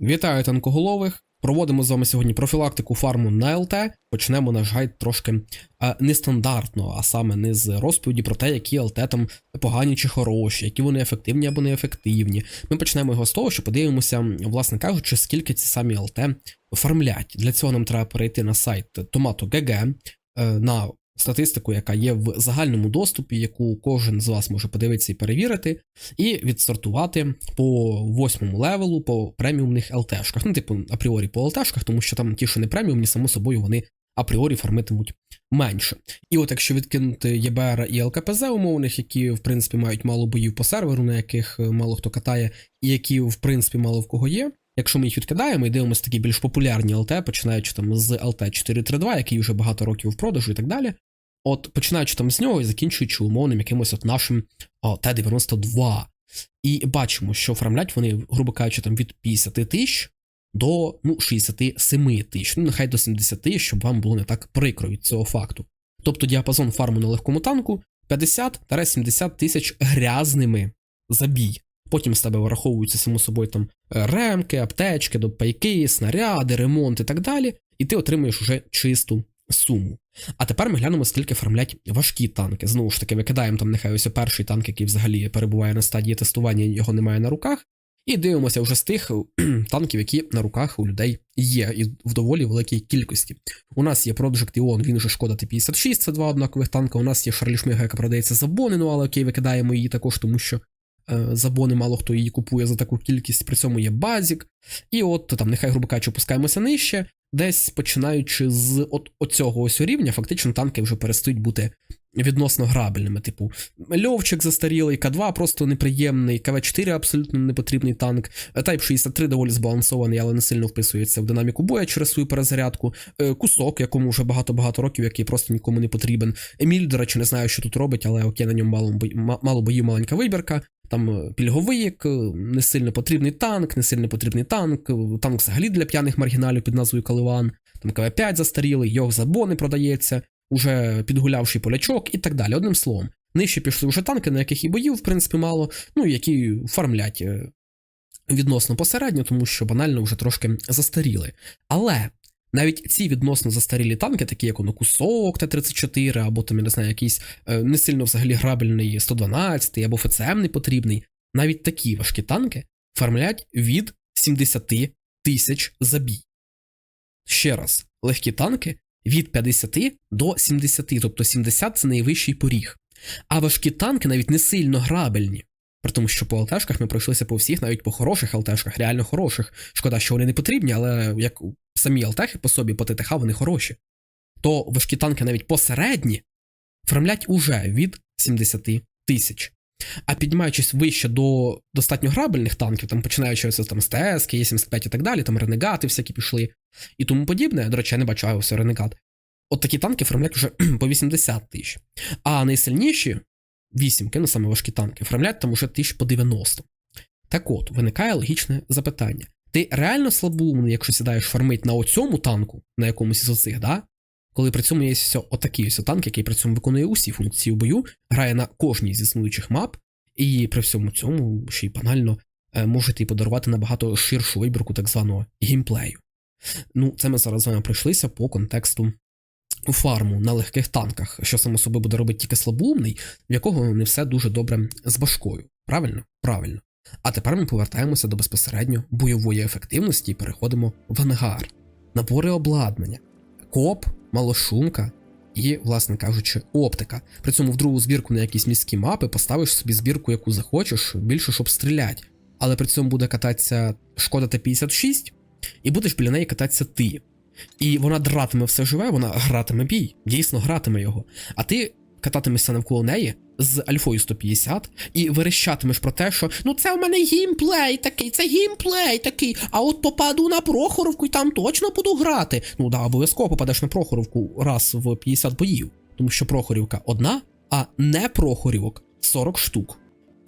Вітаю танкоголових. Проводимо з вами сьогодні профілактику фарму на ЛТ. Почнемо наш гайд трошки е, нестандартно, а саме не з розповіді про те, які ЛТ там погані чи хороші, які вони ефективні або неефективні. Ми почнемо його з того, що подивимося, власне кажучи, скільки ці самі ЛТ фармлять. Для цього нам треба перейти на сайт Tomato.gg, е, на статистику, яка є в загальному доступі, яку кожен з вас може подивитися і перевірити, і відстартувати по восьмому левелу по преміумних ЛТшках. Ну, типу, апріорі по ЛТшках, тому що там ті, що не преміумні, само собою вони апріорі фармитимуть менше. І от якщо відкинути ЄБР і ЛКПЗ умовних, які в принципі мають мало боїв по серверу, на яких е, мало хто катає, і які в принципі мало в кого є. Якщо ми їх відкидаємо і дивимося такі більш популярні ЛТ, починаючи там з ЛТ 432, який вже багато років в продажу і так далі. От починаючи там з нього і закінчуючи умовним якимось от нашим Т-92. І бачимо, що фармлять вони, грубо кажучи, там від 50 тисяч до ну, 67 тисяч, ну нехай до 70, щоб вам було не так прикро від цього факту. Тобто діапазон фарму на легкому танку 50-70 тисяч грязними за бій. Потім з тебе враховуються, само собою, там е, ремки, аптечки, пайки, снаряди, ремонт і так далі, і ти отримуєш уже чисту суму. А тепер ми глянемо, скільки фармлять важкі танки. Знову ж таки, викидаємо там нехай ось перший танк, який взагалі перебуває на стадії тестування, його немає на руках. І дивимося вже з тих танків, які на руках у людей є, і в доволі великій кількості. У нас є Project Ion, він вже шкода Т-56, це два однакових танка. У нас є Шарлі Шмига, яка продається за бони, ну але окей, викидаємо її також, тому що е, за бони мало хто її купує за таку кількість, при цьому є базік. І от там, нехай, грубо кажучи, опускаємося нижче. Десь починаючи з от оцього ось рівня, фактично танки вже перестають бути відносно грабельними. Типу, Льовчик застарілий, К2 просто неприємний, КВ-4 абсолютно непотрібний танк. Type 63 доволі збалансований, але не сильно вписується в динаміку боя через свою перезарядку. Е, Кусок, якому вже багато-багато років, який просто нікому не потрібен. Еміль, до речі, не знаю, що тут робить, але окей, на ньому мало, бої- мало боїв, маленька вибірка. Там е, пільговик, е, не сильно потрібний танк, не сильно потрібний танк, е, танк взагалі для п'яних маргіналів під назвою Каливан, там КВ-5 застарілий, його забони продається, уже підгулявший полячок і так далі. Одним словом, нижче пішли вже танки, на яких і боїв, в принципі, мало, ну які фармлять відносно посередньо, тому що банально вже трошки застаріли. Але навіть ці відносно застарілі танки, такі як воно Кусок Т-34, або там, я не знаю, якийсь е, не сильно взагалі грабельний 112 або ФЦМ не потрібний, навіть такі важкі танки фармлять від 70 тисяч за бій. Ще раз, легкі танки від 50 до 70, тобто 70 це найвищий поріг. А важкі танки навіть не сильно грабельні. При тому, що по ЛТшках ми пройшлися по всіх, навіть по хороших ЛТшках, реально хороших. Шкода, що вони не потрібні, але як самі ЛТхи по собі, по ТТХ, вони хороші. То важкі танки навіть посередні фармлять уже від 70 тисяч. А піднімаючись вище до достатньо грабельних танків, там починаючи ось там з ТС, Є75 і так далі, там ренегати всякі пішли і тому подібне. До речі, я не бачу ось ренегат. От такі танки фармлять вже по 80 тисяч. А найсильніші вісімки, ну саме важкі танки, фармлять там уже тисяч по 90. Так от, виникає логічне запитання. Ти реально слабоумний, якщо сідаєш фармить на оцьому танку, на якомусь із оцих, да? Коли при цьому є ось отакий ось танк, який при цьому виконує усі функції в бою, грає на кожній з існуючих мап, і при всьому цьому ще й банально е, можете й подарувати набагато ширшу вибірку так званого геймплею. Ну, це ми зараз з вами пройшлися по контексту фарму на легких танках, що само собою буде робити тільки слабоумний, в якого не все дуже добре з башкою. Правильно? Правильно. А тепер ми повертаємося до безпосередньо бойової ефективності і переходимо в ангар. Набори обладнання, коп, малошумка і, власне кажучи, оптика. При цьому в другу збірку на якісь міські мапи поставиш собі збірку, яку захочеш, більше щоб стріляти. Але при цьому буде кататися шкода Т-56, і будеш біля неї кататися ти. І вона дратиме все живе, вона гратиме бій, дійсно гратиме його. А ти кататимешся навколо неї з альфою 150 і верещатимеш про те, що ну це в мене геймплей такий, це геймплей такий, а от попаду на Прохоровку і там точно буду грати. Ну да, обов'язково попадеш на Прохоровку раз в 50 боїв, тому що Прохорівка одна, а не Прохорівок 40 штук.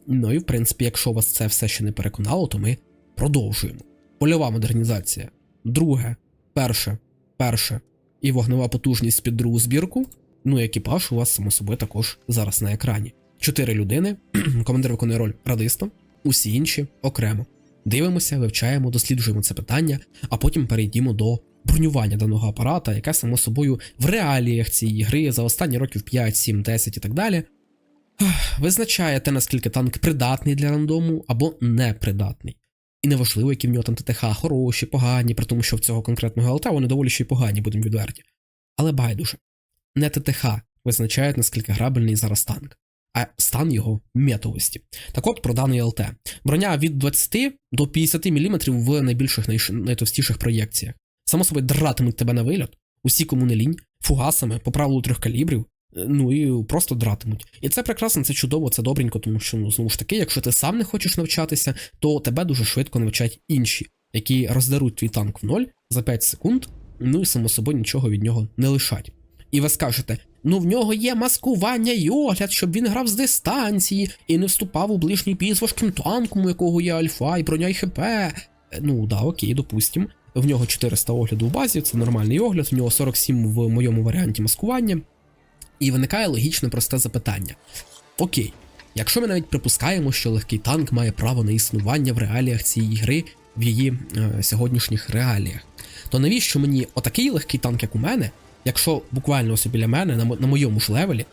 Ну і в принципі, якщо вас це все ще не переконало, то ми продовжуємо. Польова модернізація. Друге, перше, перше і вогнева потужність під другу збірку. Ну, і екіпаж у вас, само собою, також зараз на екрані. Чотири людини, командир виконує роль радиста, усі інші окремо. дивимося, вивчаємо, досліджуємо це питання, а потім перейдімо до бронювання даного апарата, яке само собою в реаліях цієї гри за останні років 5, 7, 10 і так далі. Визначає те, наскільки танк придатний для рандому або непридатний. І неважливо, які в нього там ТТХ хороші, погані, при тому, що в цього конкретного ЛТ вони доволі ще й погані, будемо відверті. Але байдуже, не ТТХ визначають, наскільки грабельний зараз танк, а стан його метовості. Так от про даний ЛТ. Броня від 20 до 50 мм в найбільших найтовстіших проєкціях. Само собою дратимуть тебе на вильот, усі кому не лінь, фугасами по правилу трьох калібрів. Е, Ну і просто дратимуть. І це прекрасно, це чудово, це добренько, тому що ну знову ж таки, якщо ти сам не хочеш навчатися, то тебе дуже швидко навчать інші, які роздаруть твій танк в ноль за 5 секунд, ну і само собою нічого від нього не лишать. І ви скажете: ну в нього є маскування і огляд, щоб він грав з дистанції і не вступав у ближній бій з важким танком, у якого є альфа і броня і хп. Е, Ну да, окей, допустим. В нього 400 огляду в базі, це нормальний огляд, в нього 47 в моєму варіанті маскування. І виникає логічне просте запитання: Окей, якщо ми навіть припускаємо, що легкий танк має право на існування в реаліях цієї гри, в її е, сьогоднішніх реаліях, то навіщо мені отакий легкий танк, як у мене, якщо буквально ось біля мене, на, на моєму ж левелі,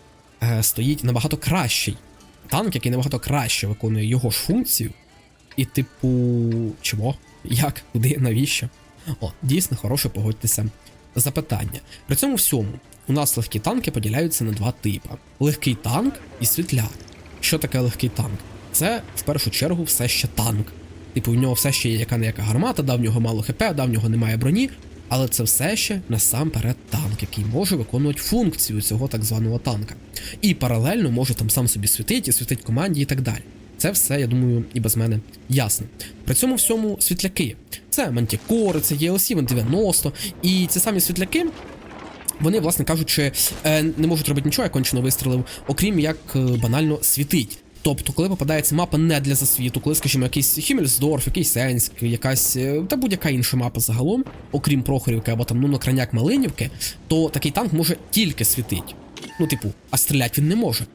е, стоїть набагато кращий танк, який набагато краще виконує його ж функцію, і типу, чого? Як? Куди? Навіщо? О, дійсно хороше погодьтеся запитання. При цьому всьому у нас легкі танки поділяються на два типи: легкий танк і світляк. Що таке легкий танк? Це в першу чергу все ще танк. Типу, в нього все ще є яка не яка гармата, да, в нього мало хп, да, в нього немає броні, але це все ще насамперед танк, який може виконувати функцію цього так званого танка. І паралельно може там сам собі світити, світить команді і так далі. Це все, я думаю, і без мене ясно. При цьому всьому світляки. Це Мантікори, це ELC, Вен 90, і ці самі світляки. Вони, власне кажучи, е, не можуть робити нічого, я кончено вистрілив, окрім як е, банально світить. Тобто, коли попадається мапа не для засвіту, коли, скажімо, якийсь Хімельсдорф, якийсь Сенськ, якась е, та будь-яка інша мапа загалом, окрім Прохорівки або там ну на краняк Малинівки, то такий танк може тільки світить. Ну, типу, а стріляти він не може.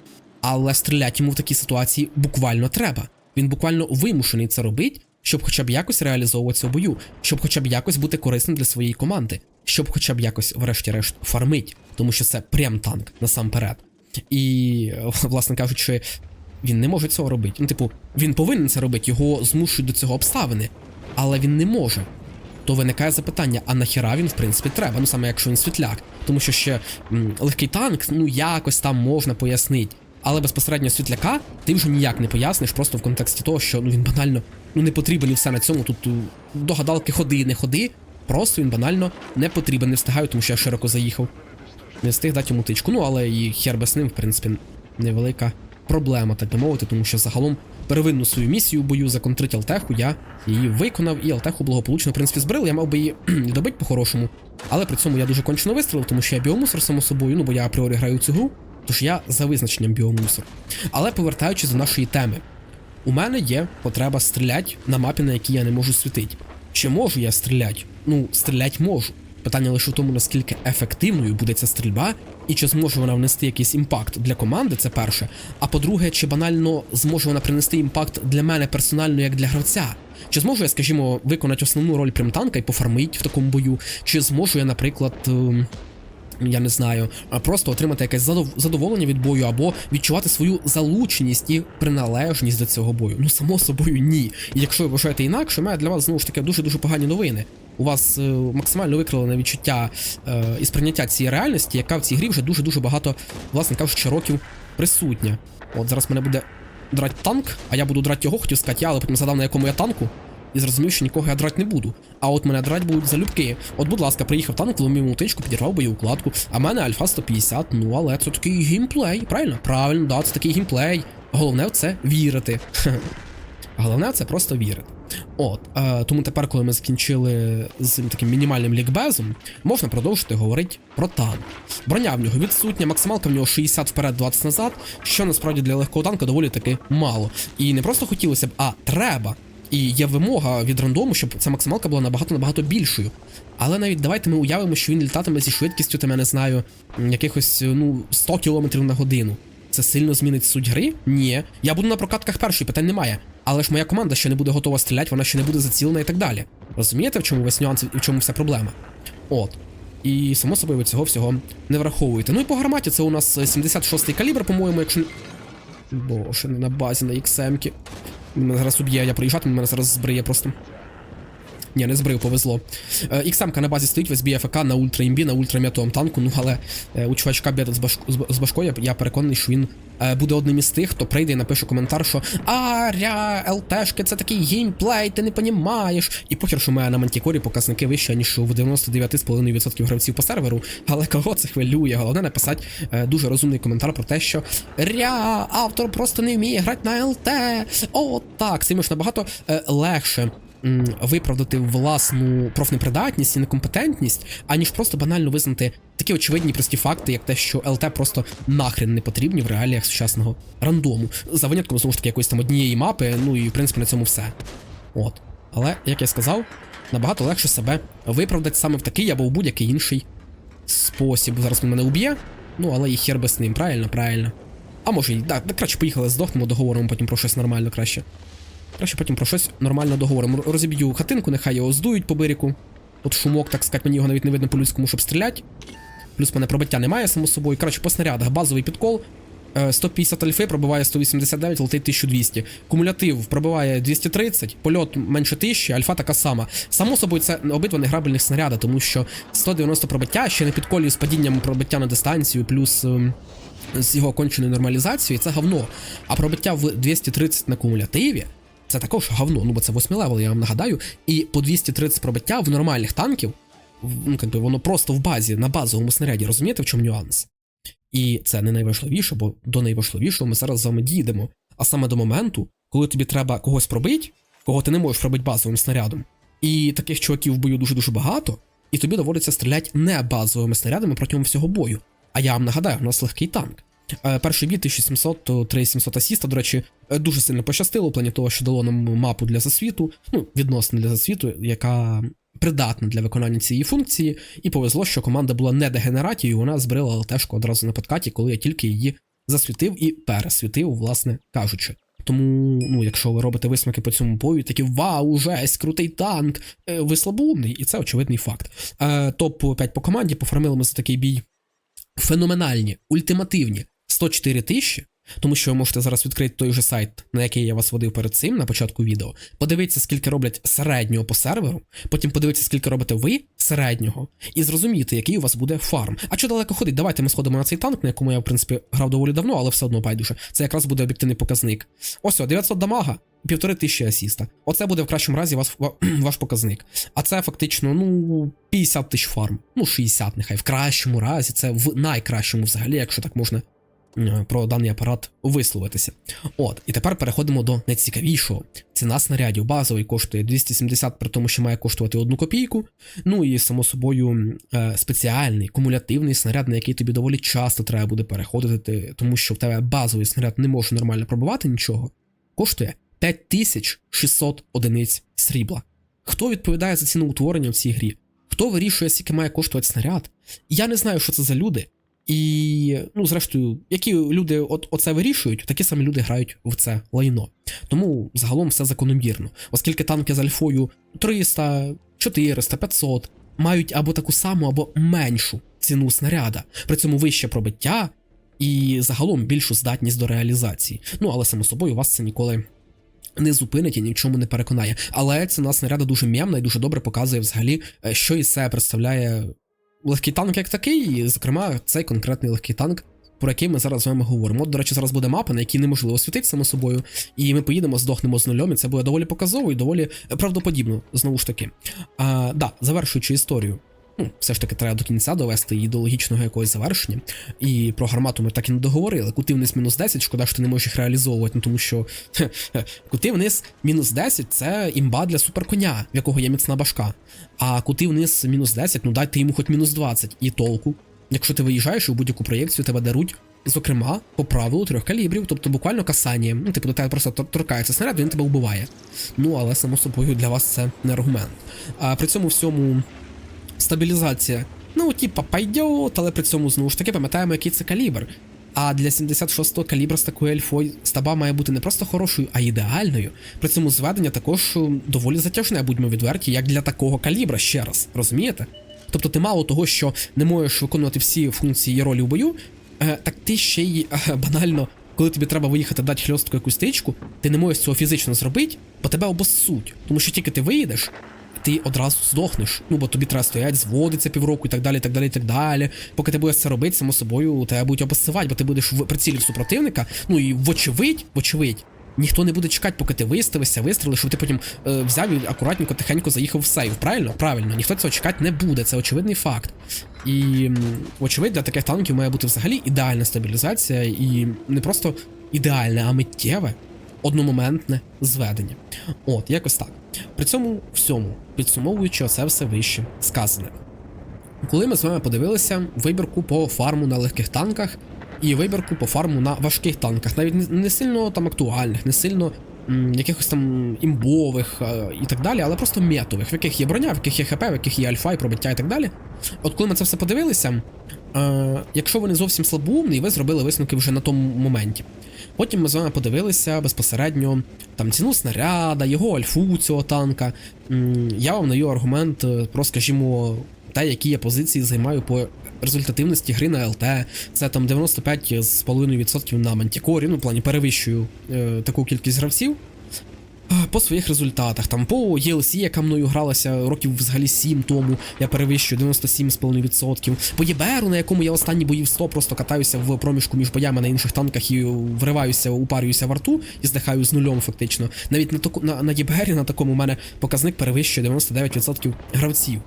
Але стріляти йому в такій ситуації буквально треба. Він буквально вимушений це робити, щоб хоча б якось реалізовуватися у бою, щоб хоча б якось бути корисним для своєї команди, щоб хоча б якось, врешті-решт, фармить, тому що це прям танк насамперед. І, власне кажучи, він не може цього робити. Ну, типу, він повинен це робити, його змушують до цього обставини, але він не може. То виникає запитання, а нахіра він в принципі треба, ну саме якщо він світляк. Тому що ще м, легкий танк, ну якось там можна пояснити. Але безпосередньо світляка ти вже ніяк не поясниш, просто в контексті того, що ну він банально ну не потрібен і все на цьому. Тут у, до гадалки ходи, не ходи. Просто він банально не потрібен, не встигаю, тому що я широко заїхав. Не встиг дати йому тичку. Ну але і хер без ним, в принципі, невелика проблема, так би мовити, тому що загалом первинну свою місію в бою законтрить Алтеху, я її виконав, і Алтеху благополучно, в принципі, збрили. Я мав би її добити по-хорошому. Але при цьому я дуже кончено вистрілив, тому що я біомусор, само собою, ну бо я апріорі граю цю гру, тож я за визначенням біомусор. Але повертаючись до нашої теми, у мене є потреба стріляти на мапі, на якій я не можу світити. Чи можу я стріляти? Ну, стріляти можу. Питання лише в тому, наскільки ефективною буде ця стрільба, і чи зможе вона внести якийсь імпакт для команди, це перше. А по-друге, чи банально зможе вона принести імпакт для мене персонально як для гравця? Чи зможу я, скажімо, виконати основну роль примтанка і пофармить в такому бою? Чи зможу я, наприклад. ем, я не знаю, просто отримати якесь задоволення від бою або відчувати свою залученість і приналежність до цього бою. Ну, само собою, ні. І якщо ви вважаєте інакше, мене для вас знову ж таки дуже дуже погані новини. У вас е, максимально викрилене відчуття е, і сприйняття цієї реальності, яка в цій грі вже дуже дуже багато, власне кажучи, років присутня. От зараз мене буде драти танк, а я буду драти його, хотів сказати я, але потім згадав, на якому я танку. І зрозумів, що нікого я драть не буду. А от мене драть будуть залюбки. От, будь ласка, приїхав танк, вломив утичку, підірвав боєукладку. А в мене альфа 150, ну але це такий геймплей, правильно? Правильно, да, це такий геймплей. Головне в це вірити. Головне це просто вірити. От, е, тому тепер, коли ми закінчили з таким мінімальним лікбезом, можна продовжити говорити про танк. Броня в нього відсутня, максималка в нього 60 вперед, 20 назад, що насправді для легкого танка доволі таки мало. І не просто хотілося б, а треба. І є вимога від рандому, щоб ця максималка була набагато набагато більшою. Але навіть давайте ми уявимо, що він літатиме зі швидкістю, там, я не знаю, якихось ну 100 км на годину. Це сильно змінить суть гри? Ні. Я буду на прокатках перший, питань немає. Але ж моя команда ще не буде готова стріляти, вона ще не буде зацілена і так далі. Розумієте, в чому весь нюанс і в чому вся проблема? От. І само собою ви цього всього не враховуєте. Ну і по гарматі це у нас 76-й калібр, по-моєму, якщо. Боже, не на базі, на XM-ки. Мене зараз уб'є, я проїжджатиму, мене зараз збриє просто. Ні, не збрив, повезло. Е, XM-ка на базі стоїть, весь АФК на ультра імбі, на ультрам'ятовому танку. Ну але е, у чувачка бєда з, баш... з башкою, я переконаний, що він е, буде одним із тих, хто прийде і напише коментар, що Аря, ЛТшки, це такий геймплей, ти не понімаєш. І похер, що мене на мантікорі показники вищі, ніж в 99,5% гравців по серверу. Але кого це хвилює? Головне написати дуже розумний коментар про те, що Ря, автор просто не вміє грати на ЛТ. О, так, цим ж набагато легше виправдати власну профнепридатність і некомпетентність, аніж просто банально визнати такі очевидні прості факти, як те, що ЛТ просто нахрен не потрібні в реаліях сучасного рандому. За винятком знову ж таки якоїсь там однієї мапи, ну і в принципі на цьому все. От. Але, як я сказав, набагато легше себе виправдати саме в такий або в будь-який інший спосіб. Зараз він мене уб'є, ну але і хер би з ним, правильно, правильно. А може і так, краще поїхали, здохнемо, договоримо потім про щось нормально краще. Краще потім про щось нормально договоримо. Розіб'ю хатинку, нехай його здують по бирику. От шумок, так сказати, мені його навіть не видно по-людському, щоб стріляти. Плюс мене пробиття немає, само собою. Коротше, по снарядах, базовий підкол. Е, 150 альфи пробиває 189, летить 1200. Кумулятив пробиває 230, польот менше 1000, альфа така сама. Само собою, це обидва неграбельних снаряди, тому що 190 пробиття ще не підколює з падінням пробиття на дистанцію, плюс. ем, з його конченою нормалізацією, це говно. А пробиття в 230 на кумулятиві це також говно, ну бо це 8 левел, я вам нагадаю. І по 230 пробиття в нормальних танків, ну якби воно просто в базі, на базовому снаряді, розумієте, в чому нюанс? І це не найважливіше, бо до найважливішого ми зараз з вами дійдемо. А саме до моменту, коли тобі треба когось пробити, кого ти не можеш пробити базовим снарядом. І таких чуваків в бою дуже-дуже багато, і тобі доводиться стріляти не базовими снарядами протягом всього бою. А я вам нагадаю, у нас легкий танк. Перший бій 1700, то 3700 асіста, до речі, е, дуже сильно пощастило в плані того, що дало нам мапу для засвіту, ну, відносно для засвіту, яка придатна для виконання цієї функції, і повезло, що команда була не дегенератією, вона збрила ЛТшку одразу на подкаті, коли я тільки її засвітив і пересвітив, власне кажучи. Тому, ну, якщо ви робите висновки по цьому бою, такі вау, жесть, крутий танк, е, ви слабоумний, і це очевидний факт. Е, топ 5 по команді пофармили ми за такий бій феноменальні, ультимативні 104 тисячі, тому що ви можете зараз відкрити той же сайт, на який я вас водив перед цим на початку відео, подивитися, скільки роблять середнього по серверу, потім подивитися, скільки робите ви середнього, і зрозуміти, який у вас буде фарм. А що далеко ходить? Давайте ми сходимо на цей танк, на якому я, в принципі, грав доволі давно, але все одно байдуже. Це якраз буде об'єктивний показник. Ось, о, 900 дамага. Півтори тисячі асіста. Оце буде в кращому разі вас, ва- ваш показник. А це фактично, ну, 50 тисяч фарм. Ну, 60 нехай. В кращому разі, це в найкращому взагалі, якщо так можна про даний апарат висловитися. От, і тепер переходимо до найцікавішого. Ціна снарядів базовий коштує 270, при тому, що має коштувати одну копійку. Ну і само собою е, спеціальний кумулятивний снаряд, на який тобі доволі часто треба буде переходити, тому що в тебе базовий снаряд не може нормально пробивати нічого. Коштує 5600 одиниць срібла. Хто відповідає за ціну утворення в цій грі? Хто вирішує, скільки має коштувати снаряд? Я не знаю, що це за люди. І, ну, зрештою, які люди от, оце вирішують, такі самі люди грають в це лайно. Тому загалом все закономірно, оскільки танки з альфою 300, 400, 500 мають або таку саму, або меншу ціну снаряда, при цьому вище пробиття і загалом більшу здатність до реалізації. Ну, але само собою вас це ніколи не зупинить і ні в чому не переконає. Але ціна снаряда дуже м'ямна і дуже добре показує взагалі, е, що із себе представляє легкий танк як такий, і, зокрема, цей конкретний легкий танк, про який ми зараз з вами говоримо. От, до речі, зараз буде мапа, на якій неможливо світити само собою, і ми поїдемо, здохнемо з нульом, і це буде доволі показово і доволі е, правдоподібно, знову ж таки. А, да, завершуючи історію. Ну, все ж таки треба до кінця довести її до логічного якогось завершення. І про гармату ми так і не договорили. Кути вниз мінус 10, шкода, що ти не можеш їх реалізовувати, ну тому що кути вниз мінус 10 це імба для суперконя, в якого є міцна башка. А кути вниз мінус 10, ну дайте йому хоч мінус 20 і толку. Якщо ти виїжджаєш у будь-яку проєкцію тебе даруть, зокрема, по правилу трьох калібрів, тобто буквально касання. Ну, типу, до тебе просто торкається снаряд, він тебе вбиває. Ну, але само собою для вас це не аргумент. А при цьому всьому стабілізація. Ну, типа, пайдет, але при цьому знову ж таки пам'ятаємо, який це калібр. А для 76-го калібра з такою ельфою стаба має бути не просто хорошою, а ідеальною. При цьому зведення також доволі затяжне, будьмо відверті, як для такого калібра ще раз. Розумієте? Тобто ти мало того, що не можеш виконувати всі функції і ролі у бою, е, так ти ще й е, банально, коли тобі треба виїхати дати хльостку якусь тичку, ти не можеш цього фізично зробити, бо тебе обоссуть. Тому що тільки ти виїдеш, ти одразу здохнеш. Ну, бо тобі треба стояти, зводиться півроку і так далі, і так далі, і так далі. Поки ти будеш це робити, само собою тебе будуть обоссивати, бо ти будеш в прицілі супротивника. Ну і вочевидь, вочевидь, ніхто не буде чекати, поки ти виставишся, вистрілиш, щоб ти потім е, взяв і акуратненько, тихенько заїхав в сейв. Правильно? Правильно, ніхто цього чекати не буде, це очевидний факт. І очевидь, для таких танків має бути взагалі ідеальна стабілізація і не просто ідеальне, а миттєве, одномоментне зведення. От, якось так. При цьому всьому, підсумовуючи оце все вище сказане. Коли ми з вами подивилися вибірку по фарму на легких танках і вибірку по фарму на важких танках, навіть не, сильно там актуальних, не сильно якихось там імбових е, і так далі, але просто метових, в яких є броня, в яких є ХП, в яких є альфа і пробиття і так далі. От коли ми це все подивилися, е, якщо ви не зовсім слабоумний, ви зробили висновки вже на тому моменті. Потім ми з вами подивилися безпосередньо там ціну снаряда, його альфу цього танка. Я вам даю аргумент е, про, скажімо, те, які я позиції займаю по результативності гри на ЛТ. Це там 95,5% на Мантікорі, ну, в плані перевищую е, таку кількість гравців. Е, По своїх результатах, там по ELC, яка мною гралася років взагалі 7 тому, я перевищую 97,5%. По ЄБРу, на якому я останні бої в 100 просто катаюся в проміжку між боями на інших танках і вриваюся, упарююся в арту і здихаю з нульом, фактично. Навіть на, таку, на, на ЄБРі на такому у мене показник перевищує 99% гравців.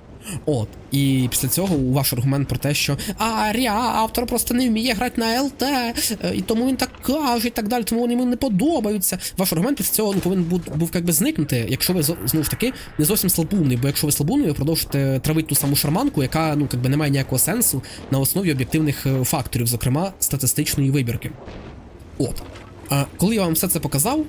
От, і після цього ваш аргумент про те, що а автор просто не вміє грати на ЛТ, е, і тому він так каже, і так далі, тому вони йому не подобаються. Ваш аргумент після цього ну, повинен був, був як би зникнути, якщо ви знову ж таки не зовсім слабумний, бо якщо ви слабумний, ви продовжите травити ту саму шарманку, яка ну якби не має ніякого сенсу на основі об'єктивних е, факторів, зокрема статистичної вибірки. От. А коли я вам все це показав,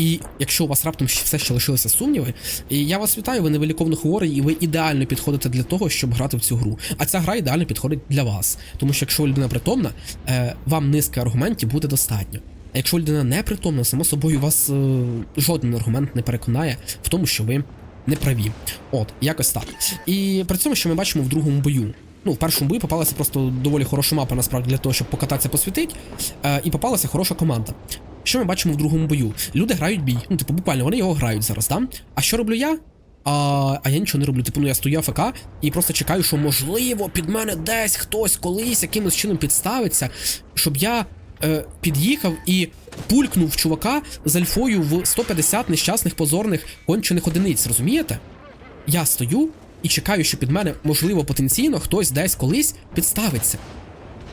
і якщо у вас раптом все ще лишилися сумніви, і я вас вітаю, ви невиліковно хворий, і ви ідеально підходите для того, щоб грати в цю гру. А ця гра ідеально підходить для вас. Тому що якщо людина притомна, е, вам низки аргументів буде достатньо. А якщо людина не притомна, само собою вас е, жоден аргумент не переконає в тому, що ви не праві. От, якось так. І при цьому, що ми бачимо в другому бою. Ну, в першому бою попалася просто доволі хороша мапа, насправді, для того, щоб покататися посвітить, е, і попалася хороша команда. Що ми бачимо в другому бою? Люди грають бій. Ну, типу, буквально вони його грають зараз, да? А що роблю я? А, а я нічого не роблю. Типу, ну я стою АФК і просто чекаю, що можливо під мене десь хтось колись якимось чином підставиться, щоб я е, під'їхав і пулькнув чувака з альфою в 150 нещасних позорних кончених одиниць, розумієте? Я стою і чекаю, що під мене, можливо, потенційно хтось десь колись підставиться.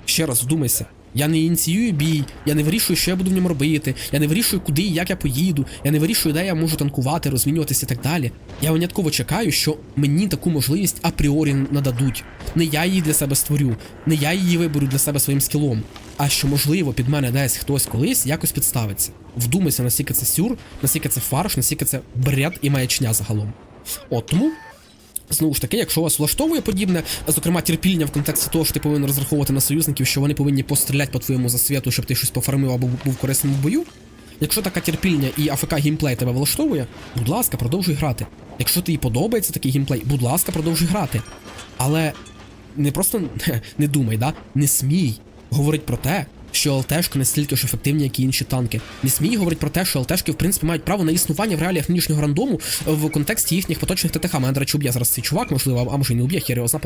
Ще раз вдумайся. Я не ініціюю бій, я не вирішую, що я буду в ньому робити, я не вирішую, куди і як я поїду, я не вирішую, де я можу танкувати, розмінюватися і так далі. Я винятково чекаю, що мені таку можливість апріорі нададуть. Не я її для себе створю, не я її виберу для себе своїм скілом, а що, можливо, під мене десь хтось колись якось підставиться. Вдумайся, наскільки це сюр, наскільки це фарш, наскільки це бред і маячня загалом. От тому Знову ж таки, якщо вас влаштовує подібне, зокрема терпіння в контексті того, що ти повинен розраховувати на союзників, що вони повинні постріляти по твоєму засвіту, щоб ти щось пофармив або був корисним в бою. Якщо така терпільня і АФК геймплей тебе влаштовує, будь ласка, продовжуй грати. Якщо тобі подобається такий геймплей, будь ласка, продовжуй грати. Але не просто не думай, да? не смій говорити про те, що ЛТшки настільки ж ефективні, як і інші танки. Не смій говорити про те, що ЛТшки, в принципі, мають право на існування в реаліях нинішнього рандому в контексті їхніх поточних ТТХ. Мене, до речі, уб'є зараз цей чувак, можливо, а може і не уб'є, хер його зна.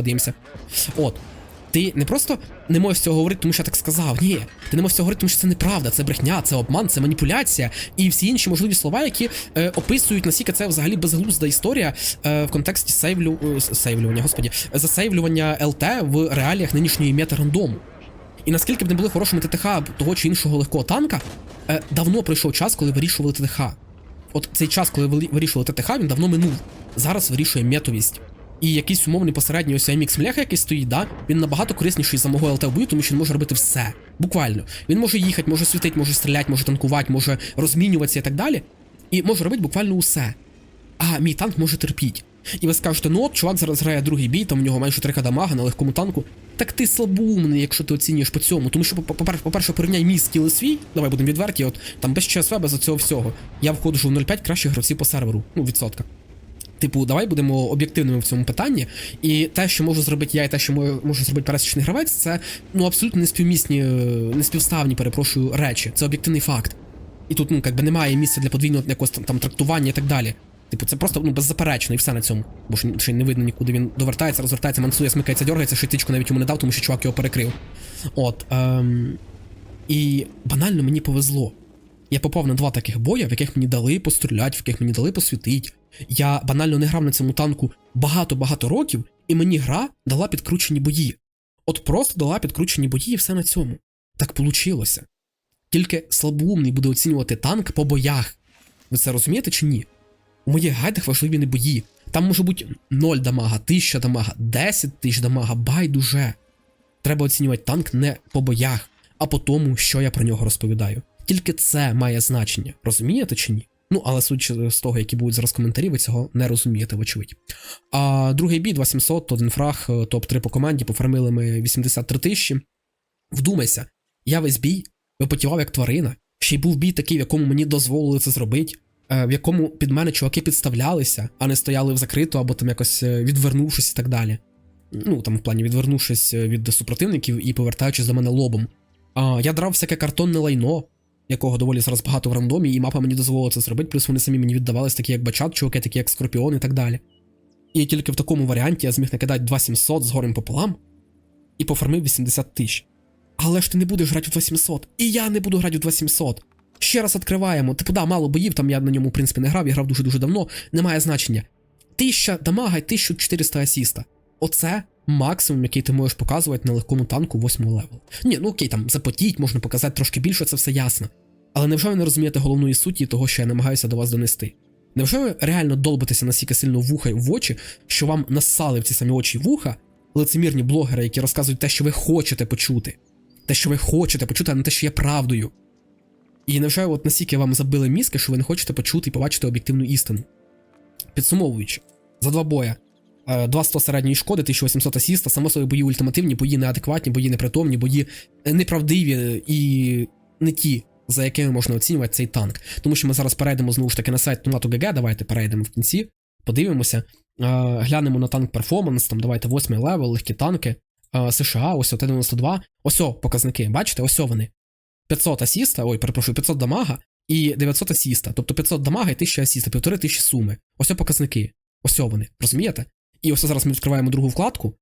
От. Ти не просто не можеш цього говорити, тому що я так сказав. Ні, ти не можеш цього говорити, тому що це неправда, це брехня, це обман, це маніпуляція і всі інші можливі слова, які е, описують наскільки це взагалі безглузда історія е, в контексті сейвлю, е, сейвлювання, господі, засейвлювання ЛТ в реаліях нинішньої мета рандому. І наскільки б не були хорошими ТТХ того чи іншого легкого танка, е, давно пройшов час, коли вирішували ТТХ. От цей час, коли вирішували ТТХ, він давно минув. Зараз вирішує метовість. І якийсь умовний посередній ось мікс мляха, який стоїть, да, він набагато корисніший за мого ЛТ бою, тому що він може робити все. Буквально. Він може їхати, може світити, може стріляти, може танкувати, може розмінюватися і так далі. І може робити буквально усе. А мій танк може терпіть. І ви скажете, ну от чувак зараз грає другий бій, там у нього майже 3 дамага на легкому танку. Так ти слабоумний, якщо ти оцінюєш по цьому. Тому що, по- по-перше, порівняй мій скіл і свій, давай будемо відверті, от там без ЧСВ, без цього всього. Я входжу в 0,5 кращих гравців по серверу, ну, відсотка. Типу, давай будемо об'єктивними в цьому питанні. І те, що можу зробити я, і те, що мо- може зробити пересічний гравець, це ну абсолютно неспівмісні, неспівставні, перепрошую, речі. Це об'єктивний факт. І тут, ну, якби немає місця для подвійного якогось там трактування і так далі. Типу, це просто ну, беззаперечно і все на цьому. Бо ж ще не видно нікуди. Він довертається, розвертається, мансує, смикається, дергається, ще тичку навіть йому не дав, тому що чувак його перекрив. От. Ем, і банально мені повезло. Я попав на два таких боя, в яких мені дали постріляти, в яких мені дали посвітить. Я банально не грав на цьому танку багато-багато років, і мені гра дала підкручені бої. От просто дала підкручені бої і все на цьому. Так получилося. Тільки слабоумний буде оцінювати танк по боях. Ви це розумієте чи ні? У моїх гайдах важливі не бої. Там може бути 0 дамага, 1000 дамага, 10 тисяч дамага, байдуже. Треба оцінювати танк не по боях, а по тому, що я про нього розповідаю. Тільки це має значення, розумієте чи ні? Ну, але судячи з того, які будуть зараз коментарі, ви цього не розумієте, вочевидь. А другий бій 2700, один фраг, е, топ-3 по команді, пофармили ми 83 тисячі. Вдумайся, я весь бій випотівав як тварина. Ще й був бій такий, в якому мені дозволили це зробити, в якому під мене чуваки підставлялися, а не стояли в закриту або там якось е, відвернувшись і так далі. Ну, там в плані відвернувшись е, від супротивників і повертаючись до мене лобом. А, я драв всяке картонне лайно, якого доволі зараз багато в рандомі, і мапа мені дозволила це зробити, плюс вони самі мені віддавались, такі як бачат, чуваки, такі як Скорпіон і так далі. І тільки в такому варіанті я зміг накидати 2700 з горем пополам і пофармив 80 тисяч. Але ж ти не будеш грати в 2700. І я не буду грати в 2700. Ще раз відкриваємо. Типу, да, мало боїв, там я на ньому, в принципі, не грав, я грав дуже-дуже давно, немає значення. 1000 дамага і 1400 асіста. Оце максимум, який ти можеш показувати на легкому танку 8 левел. Ні, ну окей, там запотіть, можна показати трошки більше, це все ясно. Але невже ви не розумієте головної суті того, що я намагаюся до вас донести? Невже ви реально долбитеся настільки сильно вуха в очі, що вам нассали в ці самі очі вуха лицемірні блогери, які розказують те, що ви хочете почути, те, що ви хочете почути, а не те, що є правдою. І невже от настільки вам забили мізки, що ви не хочете почути і побачити об'єктивну істину? Підсумовуючи, за два боя. е, 200 середньої шкоди, 1800 асіста, само собі бої ультимативні, бої неадекватні, бої непритомні, бої е, неправдиві і не ті, за якими можна оцінювати цей танк. Тому що ми зараз перейдемо знову ж таки на сайт Томату ГГ, давайте перейдемо в кінці, подивимося, е, глянемо на танк перформанс, там давайте 8 левел, легкі танки, е, США, ось Т-92, ось о, показники, бачите, ось о вони. 500 асіста, ой, перепрошую, 500 дамага і 900 асіста. Тобто 500 дамага і 1000 асіста, 1500 суми. Ось о показники. Ось вони, розумієте? І ось зараз ми відкриваємо другу вкладку,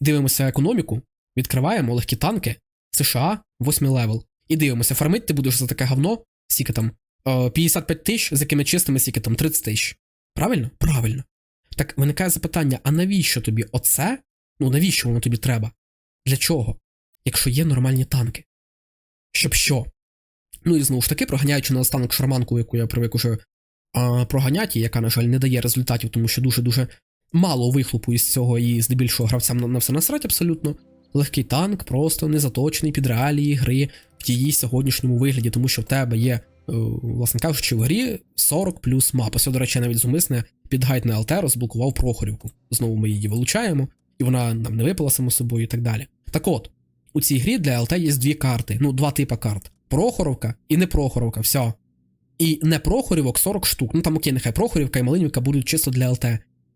дивимося економіку, відкриваємо легкі танки, США, 8 левел. І дивимося, фармить ти будеш за таке говно, скільки там, е, 55 тисяч, з якими чистими, скільки там 30 тисяч. Правильно? Правильно. Так виникає запитання: а навіщо тобі оце? Ну навіщо воно тобі треба? Для чого? Якщо є нормальні танки? Щоб що? Ну і знову ж таки, проганяючи на останок шарманку, яку я привик уже проганяти, яка, на жаль, не дає результатів, тому що дуже-дуже мало вихлопу із цього, і здебільшого гравцям на, на все насрать абсолютно. Легкий танк просто не заточений під реалії гри в її сьогоднішньому вигляді, тому що в тебе є, е, власне кажучи, в грі 40 плюс мап. Ось, до речі, навіть зумисне під гайд на ЛТ розблокував Прохорівку. Знову ми її вилучаємо, і вона нам не випала само собою і так далі. Так от, у цій грі для ЛТ є дві карти, ну, два типа карт: Прохоровка і не Прохоровка, все. І не Прохорівок 40 штук. Ну там окей, нехай Прохорівка і Малинівка будуть чисто для ЛТ.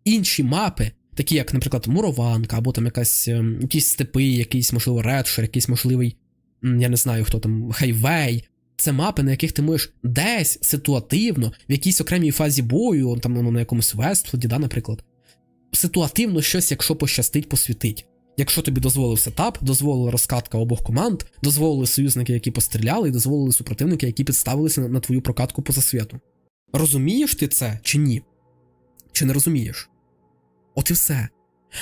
Інші мапи, такі як, наприклад, Мурованка, або там якась ем, якісь степи, якийсь, можливо, редшер, якийсь можливий, я не знаю, хто там, хайвей. Це мапи, на яких ти можеш десь ситуативно, в якійсь окремій фазі бою, там ну, на якомусь Вестфлоді, да, наприклад, ситуативно щось, якщо пощастить, посвітить. Якщо тобі дозволив сетап, дозволила розкатка обох команд, дозволили союзники, які постріляли, і дозволили супротивники, які підставилися на, на твою прокатку по засвіту. Розумієш ти це чи ні? Чи не розумієш? От і все.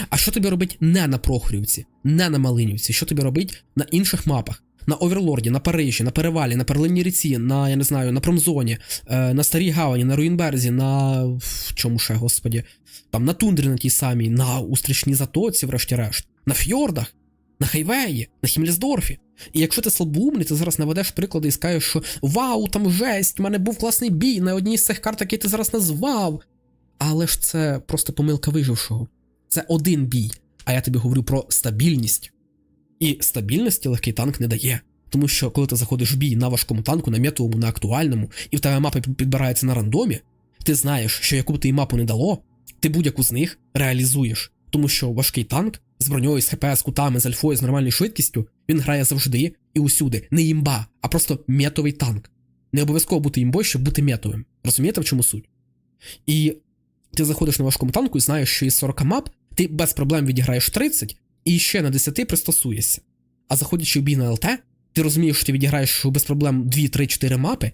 А що тобі робить не на Прохорівці, не на Малинівці? Що тобі робить на інших мапах? На Оверлорді, на Парижі, на Перевалі, на Перлинній ріці, на я не знаю, на Промзоні, е, на Старій Гавані, на Руїнберзі, на в чому ще, господі, там на Тундрі на тій самій, на Устрічній Затоці, врешті-решт, на фьордах, на Хайвеї, на Хімлісдорфі. І якщо ти слабоумний, ти зараз наведеш приклади і скажеш, що вау, там жесть, в мене був класний бій на одній з цих карт, які ти зараз назвав. але ж це просто помилка вижившого. Це один бій, а я тобі говорю про стабільність. І стабільності легкий танк не дає. Тому що коли ти заходиш в бій на важкому танку, на метовому, на актуальному, і в тебе мапа підбирається на рандомі, ти знаєш, що яку б ти мапу не дало, ти будь-яку з них реалізуєш. Тому що важкий танк з броньою, з ХП, з кутами, з альфою, з нормальною швидкістю, він грає завжди і усюди. Не імба, а просто метовий танк. Не обов'язково бути імбою, щоб бути метовим. Розумієте, в чому суть? І ти заходиш на важкому танку і знаєш, що із 40 мап ти без проблем відіграєш 30 і ще на 10 пристосуєшся. А заходячи в бій на ЛТ, ти розумієш, що ти відіграєш без проблем 2, 3, 4 мапи,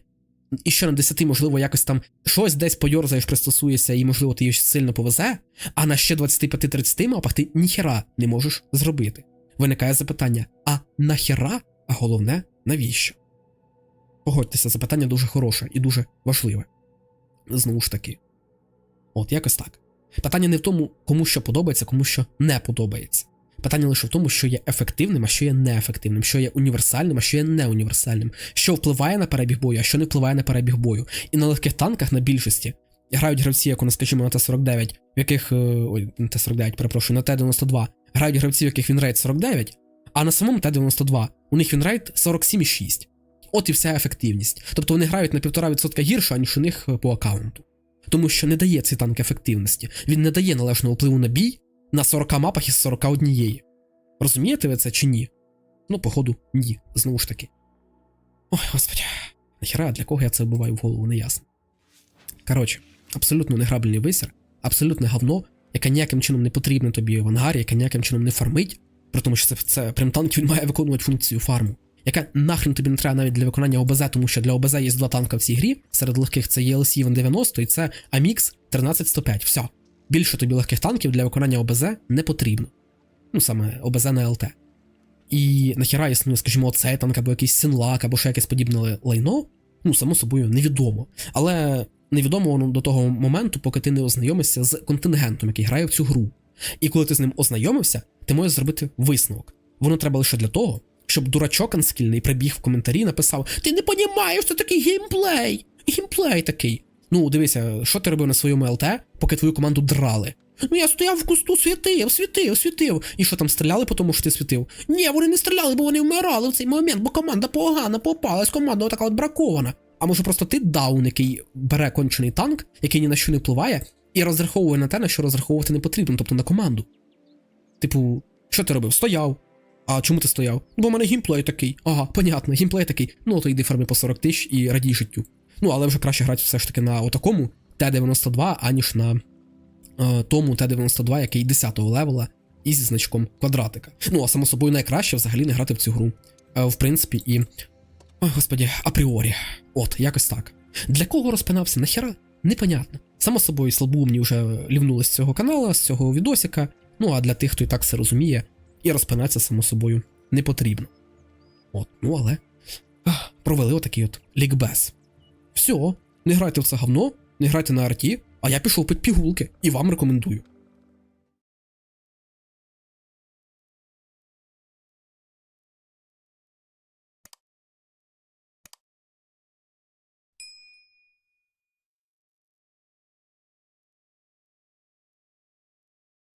і ще на 10, можливо, якось там щось десь пойорзаєш, пристосуєшся, і, можливо, ти її сильно повезе, а на ще 25-30 мапах ти ніхера не можеш зробити. Виникає запитання: а нахера? А головне, навіщо? Погодьтеся, запитання дуже хороше і дуже важливе. Знову ж таки. От, якось так. Питання не в тому, кому що подобається, кому що не подобається. Питання лише в тому, що є ефективним, а що є неефективним, що є універсальним, а що є неуніверсальним, що впливає на перебіг бою, а що не впливає на перебіг бою. І на легких танках на більшості грають гравці, як у нас, скажімо, на Т-49, в яких. е, Ой, не Т-49, перепрошую, на Т-92. Грають гравці, в яких вінрейт 49, а на самому Т-92 у них вінрейт 47,6. От і вся ефективність. Тобто вони грають на 1,5% гірше, аніж у них е, по аккаунту. Тому що не дає цей танк ефективності. Він не дає належного впливу на бій на 40 мапах із 41. Розумієте ви це чи ні? Ну, походу, ні, знову ж таки. Ой, господи, нахіра, для кого я це вбиваю в голову, не ясно. Коротше, абсолютно неграбельний висір, абсолютне говно, яке ніяким чином не потрібне тобі в ангарі, яке ніяким чином не фармить, при тому, що це, це прям танк він має виконувати функцію фарму. Яка нахрен тобі не треба навіть для виконання ОБЗ, тому що для ОБЗ є два танка в цій грі. Серед легких це ELC Ван 90 і це AMX 13105. Все. Більше тобі легких танків для виконання ОБЗ не потрібно. Ну саме ОБЗ на ЛТ. І нахіра існує, скажімо, цей танк або якийсь синлак, або ще якесь подібне лайно, ну, само собою, невідомо. Але невідомо воно до того моменту, поки ти не ознайомишся з контингентом, який грає в цю гру. І коли ти з ним ознайомився, ти можеш зробити висновок. Воно треба лише для того, щоб дурачок анскільний прибіг в коментарі і написав: Ти не понімаєш, що такий геймплей! Геймплей такий. Ну, дивися, що ти робив на своєму ЛТ, поки твою команду драли. Ну я стояв в кусту, світив, світив, світив. І що там стріляли по тому, що ти світив? Ні, вони не стріляли, бо вони вмирали в цей момент, бо команда погана попалась, команда така от бракована. А може просто ти даун, який бере кончений танк, який ні на що не впливає, і розраховує на те, на що розраховувати не потрібно, тобто на команду. Типу, що ти робив? Стояв. А чому ти стояв? Бо в мене геймплей такий. Ага, понятно, геймплей такий. Ну, то йди фарми по 40 тисяч і радій життю. Ну, але вже краще грати все ж таки на отакому Т-92, аніж на е, тому Т-92, який 10-го левела і зі значком квадратика. Ну, а само собою найкраще взагалі не грати в цю гру. Е, в принципі, і. Ой, господі, апріорі. От, якось так. Для кого розпинався нахера? Непонятно. Само собою, слабу мені вже лівнули з цього каналу, з цього відосика. Ну а для тих, хто і так все розуміє, і розпинатися, само собою, не потрібно. От, ну але. Провели отакий от лікбез. Все, не грайте в це говно, не грайте на арті, а я пішов під пігулки і вам рекомендую.